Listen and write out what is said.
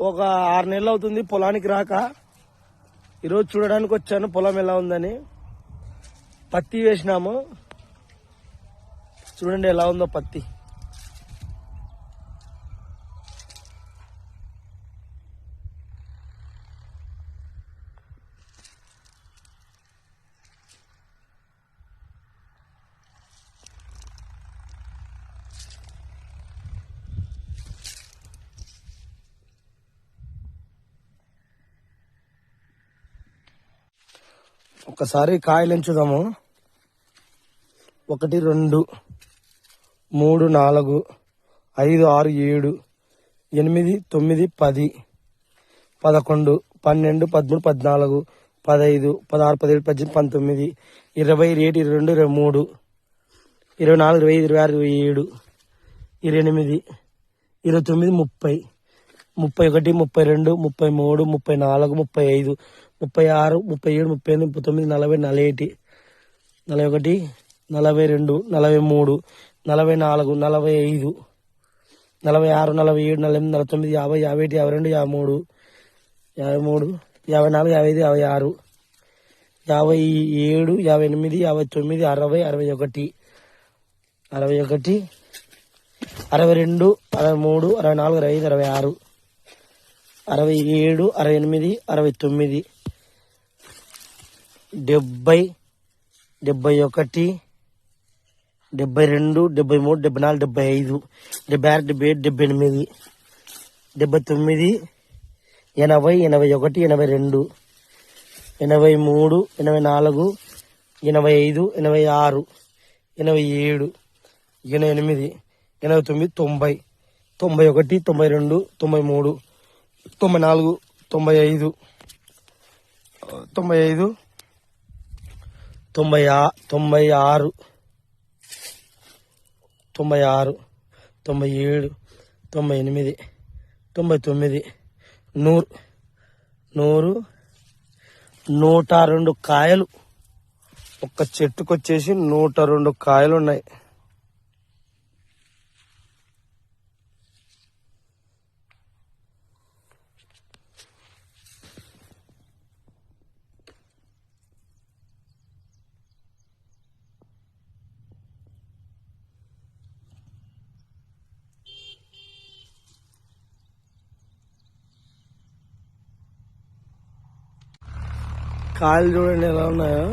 ఒక ఆరు నెలలు అవుతుంది పొలానికి రాక. ఈరోజు చూడడానికి వచ్చాను పొలం ఎలా ఉందని. పత్తి వేసినాము. చూడండి ఎలా ఉందో పత్తి. ఒకసారి కాయలు ఎంచుదాము ఒకటి రెండు మూడు నాలుగు ఐదు ఆరు ఏడు ఎనిమిది తొమ్మిది పది పదకొండు పన్నెండు పదమూడు పద్నాలుగు పదహైదు పదహారు పదిహేడు పద్దెనిమిది పంతొమ్మిది ఇరవై ఏడు ఇరవై రెండు ఇరవై మూడు ఇరవై నాలుగు ఇరవై ఐదు ఇరవై ఆరు ఇరవై ఏడు ఇరవై ఎనిమిది ఇరవై తొమ్మిది ముప్పై ముప్పై ఒకటి ముప్పై రెండు ముప్పై మూడు ముప్పై నాలుగు ముప్పై ఐదు ముప్పై ఆరు ముప్పై ఏడు ముప్పై ఎనిమిది ముప్పై తొమ్మిది నలభై నలభై ఒకటి నలభై ఒకటి నలభై రెండు నలభై మూడు నలభై నాలుగు నలభై ఐదు నలభై ఆరు నలభై ఏడు నలభై ఎనిమిది నలభై తొమ్మిది యాభై యాభై ఒకటి యాభై రెండు యాభై మూడు యాభై మూడు యాభై నాలుగు యాభై ఐదు యాభై ఆరు యాభై ఏడు యాభై ఎనిమిది యాభై తొమ్మిది అరవై అరవై ఒకటి అరవై ఒకటి అరవై రెండు అరవై మూడు అరవై నాలుగు అరవై ఐదు అరవై ఆరు అరవై ఏడు అరవై ఎనిమిది అరవై తొమ్మిది డెబ్బై డెబ్బై ఒకటి డెబ్బై రెండు డెబ్బై మూడు డెబ్బై నాలుగు డెబ్బై ఐదు డెబ్బై ఆరు డెబ్బై ఏడు డెబ్బై ఎనిమిది డెబ్బై తొమ్మిది ఎనభై ఎనభై ఒకటి ఎనభై రెండు ఎనభై మూడు ఎనభై నాలుగు ఎనభై ఐదు ఎనభై ఆరు ఎనభై ఏడు ఎనభై ఎనిమిది ఎనభై తొమ్మిది తొంభై తొంభై ఒకటి తొంభై రెండు తొంభై మూడు తొంభై నాలుగు తొంభై ఐదు తొంభై ఐదు తొంభై ఆ- తొంభై ఆరు తొంభై ఆరు తొంభై ఏడు తొంభై ఎనిమిది తొంభై తొమ్మిది నూరు నూరు నూట రెండు కాయలు. ఒక్క చెట్టుకు వచ్చేసి నూట రెండు కాయలు ఉన్నాయి కాళ్ళు చూడండి ఎలా ఉన్నాయో.